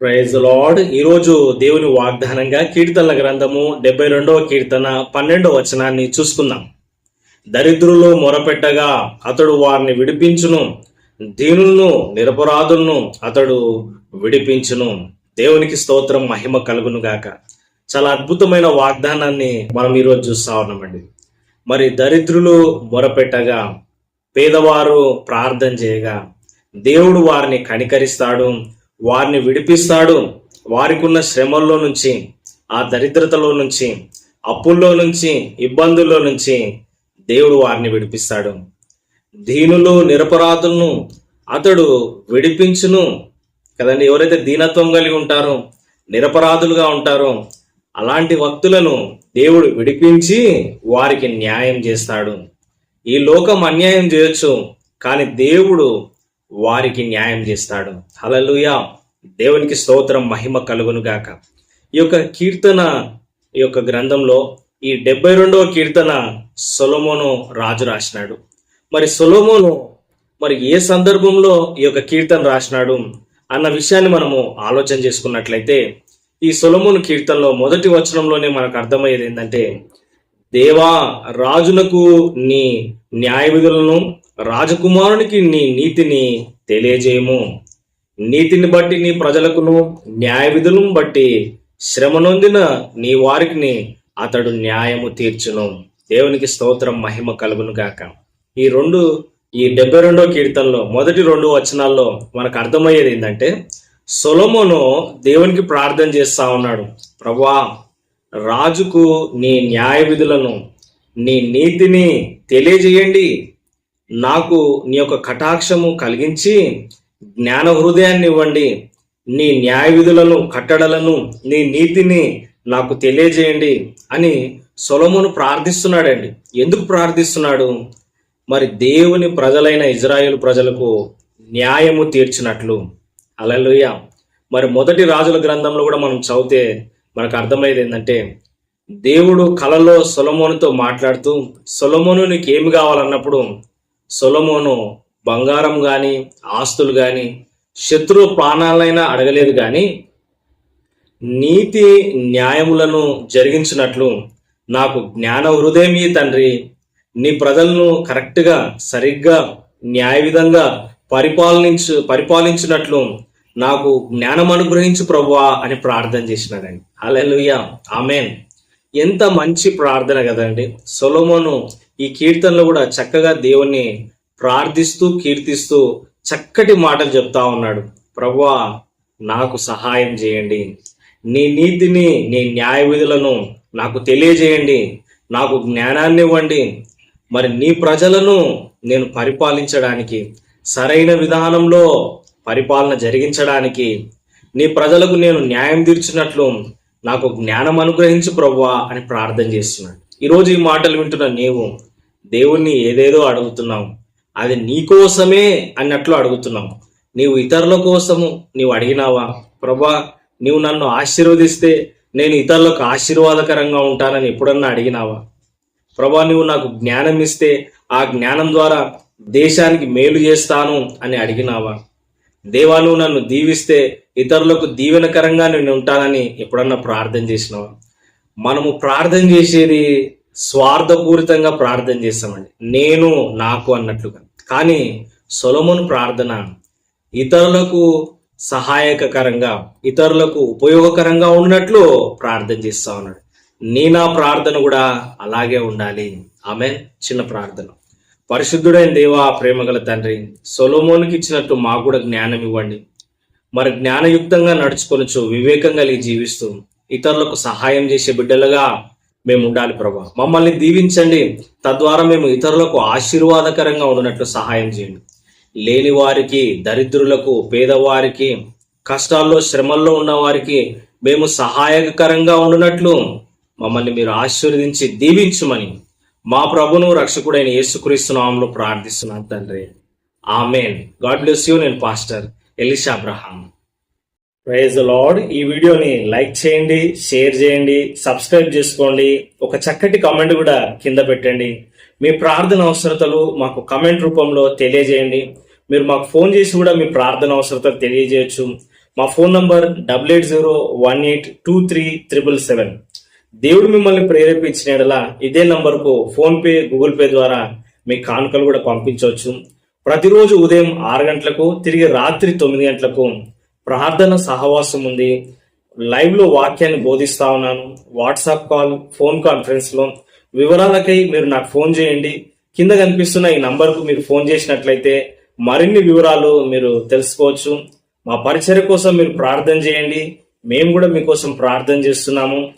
Praise lord ఈరోజు దేవుని వాగ్దానంగా కీర్తనల గ్రంథము డెబ్బై రెండవ కీర్తన పన్నెండవ వచనాన్ని చూసుకుందాం. దరిద్రులు మొరపెట్టగా అతడు వారిని విడిపించును. దీనులను నిరపరాధులను అతడు విడిపించును. దేవునికి స్తోత్రం మహిమ కలుగును గాక. చాలా అద్భుతమైన వాగ్దానాన్ని మనం ఈరోజు చూస్తా ఉన్నామండి. మరి దరిద్రులు మొరపెట్టగా పేదవారు ప్రార్థన చేయగా దేవుడు వారిని కనికరిస్తాడు. వారిని విడిపిస్తాడు. వారికి ఉన్న శ్రమల్లో నుంచి ఆ దరిద్రతలో నుంచి అప్పుల్లో నుంచి ఇబ్బందుల్లో నుంచి దేవుడు వారిని విడిపిస్తాడు. దీనులు నిరపరాధులను అతడు విడిపించును. కదండి ఎవరైతే దీనత్వం కలిగి ఉంటారో నిరపరాధులుగా ఉంటారో అలాంటి భక్తులను దేవుడు విడిపించి వారికి న్యాయం చేస్తాడు. ఈ లోకం అన్యాయం చేయొచ్చు కానీ దేవుడు వారికి న్యాయం చేస్తాడు. హల్లెలూయా. దేవునికి స్తోత్రం మహిమ కలుగును గాక. ఈ యొక్క కీర్తన ఈ యొక్క గ్రంథంలో ఈ డెబ్బై రెండవ కీర్తన సొలమోను రాజు రాసినాడు. మరి సొలమోను మరి ఏ సందర్భంలో ఈ యొక్క కీర్తన రాసినాడు అన్న విషయాన్ని మనము ఆలోచన చేసుకున్నట్లయితే ఈ సొలమోను కీర్తనలో మొదటి వచనంలోనే మనకు అర్థమయ్యేది ఏంటంటే దేవా రాజునకు నీ న్యాయ విధులను రాజకుమారునికి నీ నీతిని తెలియజేయము. నీతిని బట్టి నీ ప్రజలకును న్యాయ విధులను బట్టి శ్రమ నొందిన నీ వారికి అతడు న్యాయము తీర్చును. దేవునికి స్తోత్రం మహిమ కలుగును గాక. ఈ రెండు ఈ డెబ్బై రెండో కీర్తనలో మొదటి రెండు వచనాల్లో మనకు అర్థమయ్యేది ఏంటంటే సొలమును దేవునికి ప్రార్థన చేస్తా ఉన్నాడు. ప్రభా రాజుకు నీ న్యాయ విధులను నీ నీతిని తెలియజేయండి. నాకు నీ యొక్క కటాక్షము కలిగించి జ్ఞాన హృదయాన్ని ఇవ్వండి. నీ న్యాయ విధులను కట్టడలను నీ నీతిని నాకు తెలియజేయండి అని సొలమును ప్రార్థిస్తున్నాడండి. ఎందుకు ప్రార్థిస్తున్నాడు? మరి దేవుని ప్రజలైన ఇజ్రాయేల్ ప్రజలకు న్యాయము తీర్చినట్లు. అలలుయ మరి మొదటి రాజుల గ్రంథంలో కూడా మనం చదివితే మనకు అర్థమయ్యేది ఏంటంటే దేవుడు కలలో సొలమోనుతో మాట్లాడుతూ సొలమోను నీకు ఏమి కావాలన్నప్పుడు సొలమోను బంగారం కానీ ఆస్తులు కానీ శత్రు ప్రాణాలైనా అడగలేదు కానీ నీతి న్యాయములను జరిగించినట్లు నాకు జ్ఞాన హృదయమీ తండ్రి. నీ ప్రజలను కరెక్ట్గా సరిగ్గా న్యాయ విధంగా పరిపాలించు పరిపాలించినట్లు నాకు జ్ఞానం అనుగ్రహించు ప్రభువా అని ప్రార్థన చేసినాడండి. Hallelujah amen. ఎంత మంచి ప్రార్థన కదండి. సొలోమోను ఈ కీర్తనలో కూడా చక్కగా దేవుణ్ణి ప్రార్థిస్తూ కీర్తిస్తూ చక్కటి మాటలు చెప్తా ఉన్నాడు. ప్రభువా నాకు సహాయం చేయండి. నీ నీతిని నీ న్యాయ విధులను నాకు తెలియజేయండి. నాకు జ్ఞానాన్ని ఇవ్వండి. మరి నీ ప్రజలను నేను పరిపాలించడానికి సరైన విధానంలో పరిపాలన జరిగించడానికి నీ ప్రజలకు నేను న్యాయం తీర్చినట్లు నాకు జ్ఞానం అనుగ్రహించు ప్రవ్వా అని ప్రార్థన చేస్తున్నాడు. ఈరోజు ఈ మాటలు వింటున్న నీవు దేవుణ్ణి ఏదేదో అడుగుతున్నావు. అది నీ కోసమే అన్నట్లు అడుగుతున్నావు. నీవు ఇతరుల కోసము నీవు అడిగినావా? ప్రభా నీవు నన్ను ఆశీర్వదిస్తే నేను ఇతరులకు ఆశీర్వాదకరంగా ఉంటానని ఎప్పుడన్నా అడిగినావా? ప్రభా నువ్వు నాకు జ్ఞానం ఇస్తే ఆ జ్ఞానం ద్వారా దేశానికి మేలు చేస్తాను అని అడిగినావా? దేవాలు నన్ను దీవిస్తే ఇతరులకు దీవెనకరంగా నేను ఉంటానని ఎప్పుడన్నా ప్రార్థన చేసినావా? మనము ప్రార్థన చేసేది స్వార్థపూరితంగా ప్రార్థన చేస్తామండి. నేను నాకు అన్నట్లుగా. కానీ సొలమున్ ప్రార్థన ఇతరులకు సహాయకరంగా ఇతరులకు ఉపయోగకరంగా ఉన్నట్లు ప్రార్థన చేస్తా ఉన్నాడు. నీ నా ప్రార్థన కూడా అలాగే ఉండాలి. ఆమె చిన్న ప్రార్థన. పరిశుద్ధుడైన దేవా ప్రేమగల తండ్రి సొలోమోనికి ఇచ్చినట్టు మాకు కూడా జ్ఞానం ఇవ్వండి. మరి జ్ఞానయుక్తంగా నడుచుకొనొచ్చు వివేకం కలిగి జీవిస్తూ ఇతరులకు సహాయం చేసే బిడ్డలుగా మేము ఉండాలి ప్రభా. మమ్మల్ని దీవించండి. తద్వారా మేము ఇతరులకు ఆశీర్వాదకరంగా ఉన్నట్లు సహాయం చేయండి. లేని వారికి దరిద్రులకు పేదవారికి కష్టాల్లో శ్రమల్లో ఉన్న వారికి మేము సహాయకరంగా ఉండునట్లు మమ్మల్ని మీరు ఆశీర్వదించి దీవించుమని మా ప్రభును రక్షకుడైన యేసుక్రీస్తు నామంలో ప్రార్థిస్తున్నాను తండ్రి. ఆమెన్. God bless you. నేను pastor Elisha Abraham. Praise Lord. ఈ వీడియోని లైక్ చేయండి షేర్ చేయండి సబ్స్క్రైబ్ చేసుకోండి. ఒక చక్కటి కామెంట్ కూడా కింద పెట్టండి. మీ ప్రార్థన అవసరతలు మాకు కమెంట్ రూపంలో తెలియజేయండి. మీరు మాకు ఫోన్ చేసి కూడా మీ ప్రార్థన అవసరతలు తెలియజేయచ్చు. మా phone number double eight zero one eight two three triple seven. దేవుడు మిమ్మల్ని ప్రేరేపించిన యెడల ఇదే నంబర్కు ఫోన్ పే గూగుల్ పే ద్వారా మీ కానుకలు కూడా పంపించవచ్చు. ప్రతిరోజు ఉదయం ఆరు గంటలకు తిరిగి రాత్రి తొమ్మిది గంటలకు ప్రార్థన సహవాసం ఉంది. లైవ్లో వాక్యాన్ని బోధిస్తా ఉన్నాను. వాట్సాప్ కాల్ ఫోన్ కాన్ఫరెన్స్లో వివరాలకై మీరు నాకు ఫోన్ చేయండి. కింద కనిపిస్తున్న ఈ నంబర్కు మీరు ఫోన్ చేసినట్లయితే మరిన్ని వివరాలు మీరు తెలుసుకోవచ్చు. మా పరిచయ కోసం మీరు ప్రార్థన చేయండి. మేము కూడా మీకోసం ప్రార్థన చేస్తున్నాము.